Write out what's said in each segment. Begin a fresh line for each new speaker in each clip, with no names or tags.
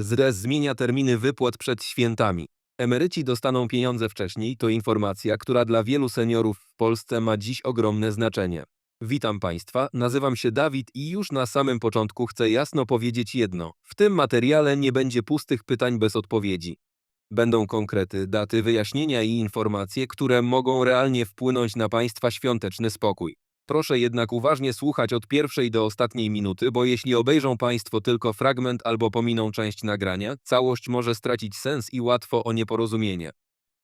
ZRES zmienia terminy wypłat przed świętami. Emeryci dostaną pieniądze wcześniej, to informacja, która dla wielu seniorów w Polsce ma dziś ogromne znaczenie. Witam Państwa, nazywam się Dawid i już na samym początku chcę jasno powiedzieć jedno. W tym materiale nie będzie pustych pytań bez odpowiedzi. Będą konkrety, daty, wyjaśnienia i informacje, które mogą realnie wpłynąć na Państwa świąteczny spokój. Proszę jednak uważnie słuchać od pierwszej do ostatniej minuty, bo jeśli obejrzą Państwo tylko fragment albo pominą część nagrania, całość może stracić sens i łatwo o nieporozumienie.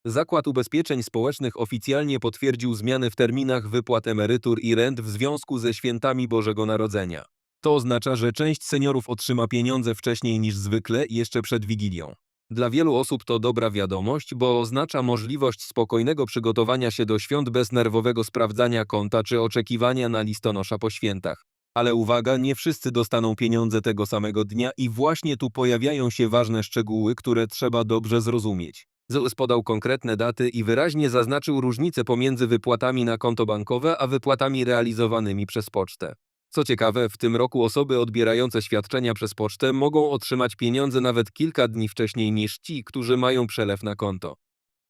Zakład Ubezpieczeń Społecznych oficjalnie potwierdził zmiany w terminach wypłat emerytur i rent w związku ze świętami Bożego Narodzenia. To oznacza, że część seniorów otrzyma pieniądze wcześniej niż zwykle, jeszcze przed Wigilią. Dla wielu osób to dobra wiadomość, bo oznacza możliwość spokojnego przygotowania się do świąt bez nerwowego sprawdzania konta czy oczekiwania na listonosza po świętach. Ale uwaga, nie wszyscy dostaną pieniądze tego samego dnia i właśnie tu pojawiają się ważne szczegóły, które trzeba dobrze zrozumieć. ZUS podał konkretne daty i wyraźnie zaznaczył różnicę pomiędzy wypłatami na konto bankowe a wypłatami realizowanymi przez pocztę. Co ciekawe, w tym roku osoby odbierające świadczenia przez pocztę mogą otrzymać pieniądze nawet kilka dni wcześniej niż ci, którzy mają przelew na konto.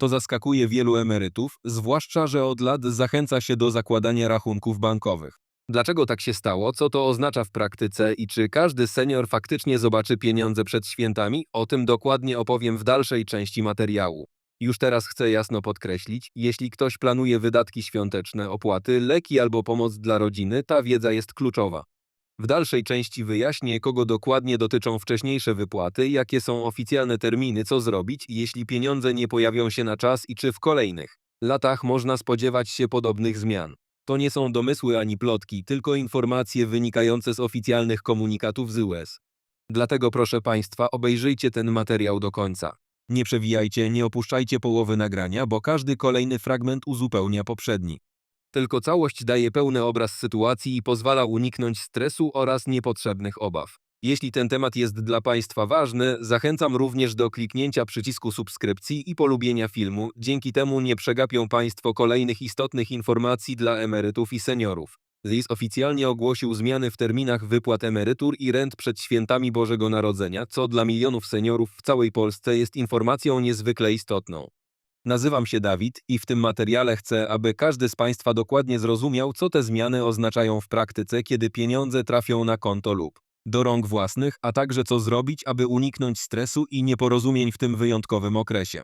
To zaskakuje wielu emerytów, zwłaszcza, że od lat zachęca się do zakładania rachunków bankowych. Dlaczego tak się stało, co to oznacza w praktyce i czy każdy senior faktycznie zobaczy pieniądze przed świętami? O tym dokładnie opowiem w dalszej części materiału. Już teraz chcę jasno podkreślić, jeśli ktoś planuje wydatki świąteczne, opłaty, leki albo pomoc dla rodziny, ta wiedza jest kluczowa. W dalszej części wyjaśnię, kogo dokładnie dotyczą wcześniejsze wypłaty, jakie są oficjalne terminy, co zrobić, jeśli pieniądze nie pojawią się na czas i czy w kolejnych latach można spodziewać się podobnych zmian. To nie są domysły ani plotki, tylko informacje wynikające z oficjalnych komunikatów z US. Dlatego proszę Państwa, obejrzyjcie ten materiał do końca. Nie przewijajcie, nie opuszczajcie połowy nagrania, bo każdy kolejny fragment uzupełnia poprzedni. Tylko całość daje pełny obraz sytuacji i pozwala uniknąć stresu oraz niepotrzebnych obaw. Jeśli ten temat jest dla Państwa ważny, zachęcam również do kliknięcia przycisku subskrypcji i polubienia filmu, dzięki temu nie przegapią Państwo kolejnych istotnych informacji dla emerytów i seniorów. ZIS oficjalnie ogłosił zmiany w terminach wypłat emerytur i rent przed świętami Bożego Narodzenia, co dla milionów seniorów w całej Polsce jest informacją niezwykle istotną. Nazywam się Dawid i w tym materiale chcę, aby każdy z Państwa dokładnie zrozumiał, co te zmiany oznaczają w praktyce, kiedy pieniądze trafią na konto lub do rąk własnych, a także co zrobić, aby uniknąć stresu i nieporozumień w tym wyjątkowym okresie.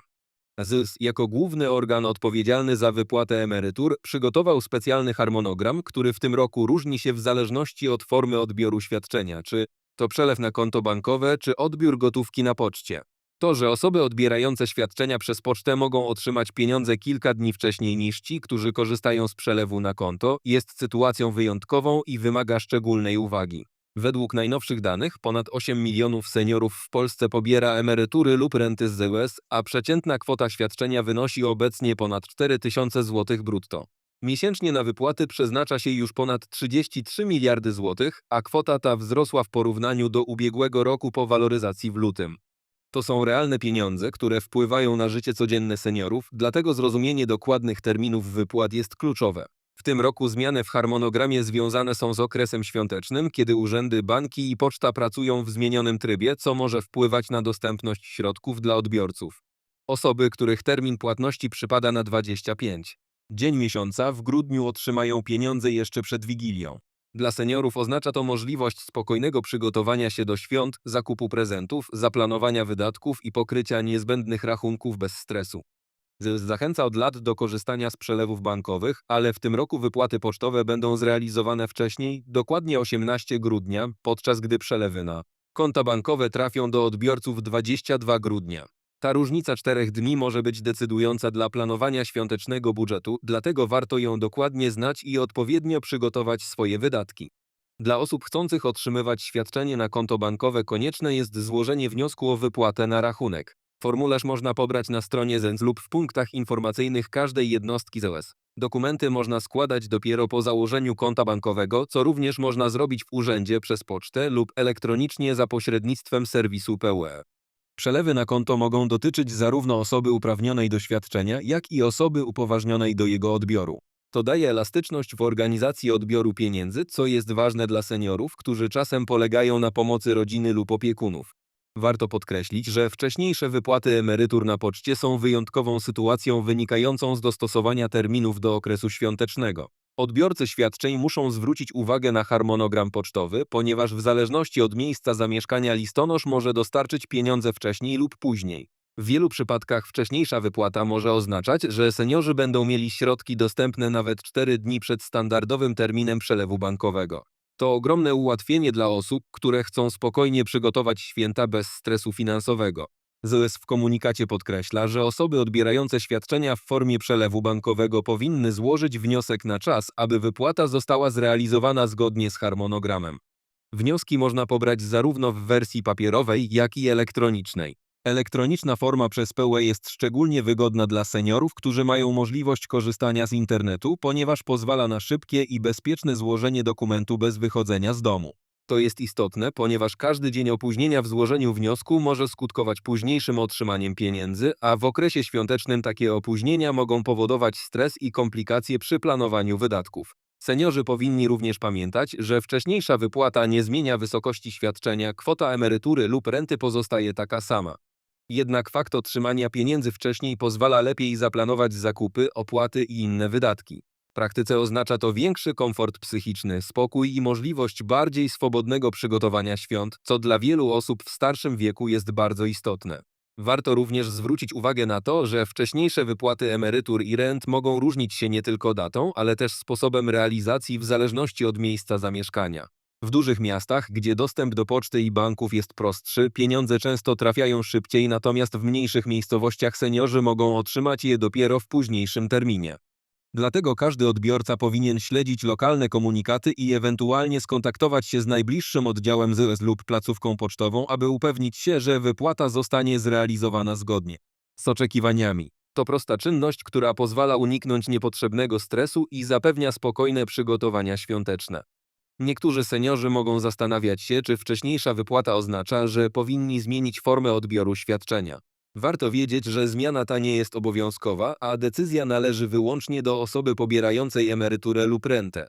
ZUS jako główny organ odpowiedzialny za wypłatę emerytur przygotował specjalny harmonogram, który w tym roku różni się w zależności od formy odbioru świadczenia, czy to przelew na konto bankowe, czy odbiór gotówki na poczcie. To, że osoby odbierające świadczenia przez pocztę mogą otrzymać pieniądze kilka dni wcześniej niż ci, którzy korzystają z przelewu na konto, jest sytuacją wyjątkową i wymaga szczególnej uwagi. Według najnowszych danych ponad 8 milionów seniorów w Polsce pobiera emerytury lub renty z ZUS, a przeciętna kwota świadczenia wynosi obecnie ponad 4 tysiące złotych brutto. Miesięcznie na wypłaty przeznacza się już ponad 33 miliardy złotych, a kwota ta wzrosła w porównaniu do ubiegłego roku po waloryzacji w lutym. To są realne pieniądze, które wpływają na życie codzienne seniorów, dlatego zrozumienie dokładnych terminów wypłat jest kluczowe. W tym roku zmiany w harmonogramie związane są z okresem świątecznym, kiedy urzędy, banki i poczta pracują w zmienionym trybie, co może wpływać na dostępność środków dla odbiorców. Osoby, których termin płatności przypada na 25 dzień miesiąca, w grudniu otrzymają pieniądze jeszcze przed Wigilią. Dla seniorów oznacza to możliwość spokojnego przygotowania się do świąt, zakupu prezentów, zaplanowania wydatków i pokrycia niezbędnych rachunków bez stresu. Zachęca od lat do korzystania z przelewów bankowych, ale w tym roku wypłaty pocztowe będą zrealizowane wcześniej, dokładnie 18 grudnia, podczas gdy przelewy na konta bankowe trafią do odbiorców 22 grudnia. Ta różnica czterech dni może być decydująca dla planowania świątecznego budżetu, dlatego warto ją dokładnie znać i odpowiednio przygotować swoje wydatki. Dla osób chcących otrzymywać świadczenie na konto bankowe konieczne jest złożenie wniosku o wypłatę na rachunek. Formularz można pobrać na stronie ZENS lub w punktach informacyjnych każdej jednostki ZOS. Dokumenty można składać dopiero po założeniu konta bankowego, co również można zrobić w urzędzie przez pocztę lub elektronicznie za pośrednictwem serwisu PUE. Przelewy na konto mogą dotyczyć zarówno osoby uprawnionej do świadczenia, jak i osoby upoważnionej do jego odbioru. To daje elastyczność w organizacji odbioru pieniędzy, co jest ważne dla seniorów, którzy czasem polegają na pomocy rodziny lub opiekunów. Warto podkreślić, że wcześniejsze wypłaty emerytur na poczcie są wyjątkową sytuacją wynikającą z dostosowania terminów do okresu świątecznego. Odbiorcy świadczeń muszą zwrócić uwagę na harmonogram pocztowy, ponieważ w zależności od miejsca zamieszkania listonosz może dostarczyć pieniądze wcześniej lub później. W wielu przypadkach wcześniejsza wypłata może oznaczać, że seniorzy będą mieli środki dostępne nawet 4 dni przed standardowym terminem przelewu bankowego. To ogromne ułatwienie dla osób, które chcą spokojnie przygotować święta bez stresu finansowego. ZUS w komunikacie podkreśla, że osoby odbierające świadczenia w formie przelewu bankowego powinny złożyć wniosek na czas, aby wypłata została zrealizowana zgodnie z harmonogramem. Wnioski można pobrać zarówno w wersji papierowej, jak i elektronicznej. Elektroniczna forma przez PUE jest szczególnie wygodna dla seniorów, którzy mają możliwość korzystania z internetu, ponieważ pozwala na szybkie i bezpieczne złożenie dokumentu bez wychodzenia z domu. To jest istotne, ponieważ każdy dzień opóźnienia w złożeniu wniosku może skutkować późniejszym otrzymaniem pieniędzy, a w okresie świątecznym takie opóźnienia mogą powodować stres i komplikacje przy planowaniu wydatków. Seniorzy powinni również pamiętać, że wcześniejsza wypłata nie zmienia wysokości świadczenia, kwota emerytury lub renty pozostaje taka sama. Jednak fakt otrzymania pieniędzy wcześniej pozwala lepiej zaplanować zakupy, opłaty i inne wydatki. W praktyce oznacza to większy komfort psychiczny, spokój i możliwość bardziej swobodnego przygotowania świąt, co dla wielu osób w starszym wieku jest bardzo istotne. Warto również zwrócić uwagę na to, że wcześniejsze wypłaty emerytur i rent mogą różnić się nie tylko datą, ale też sposobem realizacji w zależności od miejsca zamieszkania. W dużych miastach, gdzie dostęp do poczty i banków jest prostszy, pieniądze często trafiają szybciej, natomiast w mniejszych miejscowościach seniorzy mogą otrzymać je dopiero w późniejszym terminie. Dlatego każdy odbiorca powinien śledzić lokalne komunikaty i ewentualnie skontaktować się z najbliższym oddziałem ZUS lub placówką pocztową, aby upewnić się, że wypłata zostanie zrealizowana zgodnie z oczekiwaniami. To prosta czynność, która pozwala uniknąć niepotrzebnego stresu i zapewnia spokojne przygotowania świąteczne. Niektórzy seniorzy mogą zastanawiać się, czy wcześniejsza wypłata oznacza, że powinni zmienić formę odbioru świadczenia. Warto wiedzieć, że zmiana ta nie jest obowiązkowa, a decyzja należy wyłącznie do osoby pobierającej emeryturę lub rentę.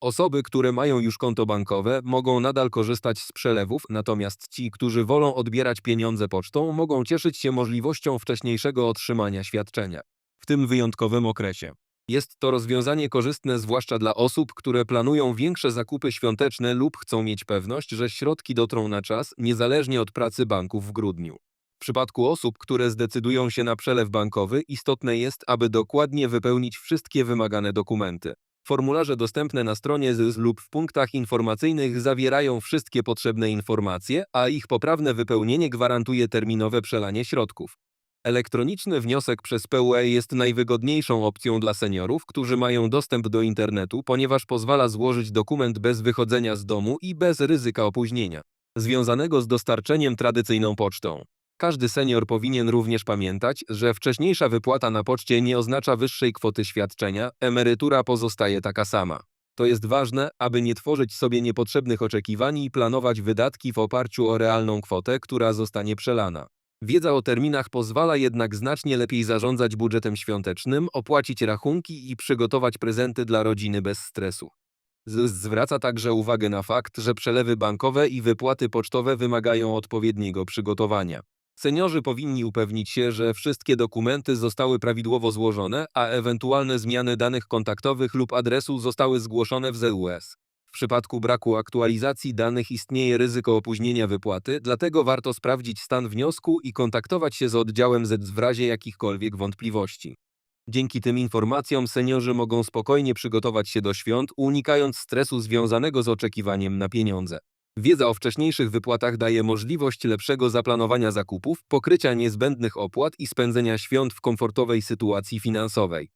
Osoby, które mają już konto bankowe, mogą nadal korzystać z przelewów, natomiast ci, którzy wolą odbierać pieniądze pocztą, mogą cieszyć się możliwością wcześniejszego otrzymania świadczenia. W tym wyjątkowym okresie. Jest to rozwiązanie korzystne zwłaszcza dla osób, które planują większe zakupy świąteczne lub chcą mieć pewność, że środki dotrą na czas, niezależnie od pracy banków w grudniu. W przypadku osób, które zdecydują się na przelew bankowy, istotne jest, aby dokładnie wypełnić wszystkie wymagane dokumenty. Formularze dostępne na stronie ZUS lub w punktach informacyjnych zawierają wszystkie potrzebne informacje, a ich poprawne wypełnienie gwarantuje terminowe przelanie środków. Elektroniczny wniosek przez PUE jest najwygodniejszą opcją dla seniorów, którzy mają dostęp do internetu, ponieważ pozwala złożyć dokument bez wychodzenia z domu i bez ryzyka opóźnienia, związanego z dostarczeniem tradycyjną pocztą. Każdy senior powinien również pamiętać, że wcześniejsza wypłata na poczcie nie oznacza wyższej kwoty świadczenia, emerytura pozostaje taka sama. To jest ważne, aby nie tworzyć sobie niepotrzebnych oczekiwań i planować wydatki w oparciu o realną kwotę, która zostanie przelana. Wiedza o terminach pozwala jednak znacznie lepiej zarządzać budżetem świątecznym, opłacić rachunki i przygotować prezenty dla rodziny bez stresu. ZUS zwraca także uwagę na fakt, że przelewy bankowe i wypłaty pocztowe wymagają odpowiedniego przygotowania. Seniorzy powinni upewnić się, że wszystkie dokumenty zostały prawidłowo złożone, a ewentualne zmiany danych kontaktowych lub adresu zostały zgłoszone w ZUS. W przypadku braku aktualizacji danych istnieje ryzyko opóźnienia wypłaty, dlatego warto sprawdzić stan wniosku i kontaktować się z oddziałem Z w razie jakichkolwiek wątpliwości. Dzięki tym informacjom seniorzy mogą spokojnie przygotować się do świąt, unikając stresu związanego z oczekiwaniem na pieniądze. Wiedza o wcześniejszych wypłatach daje możliwość lepszego zaplanowania zakupów, pokrycia niezbędnych opłat i spędzenia świąt w komfortowej sytuacji finansowej.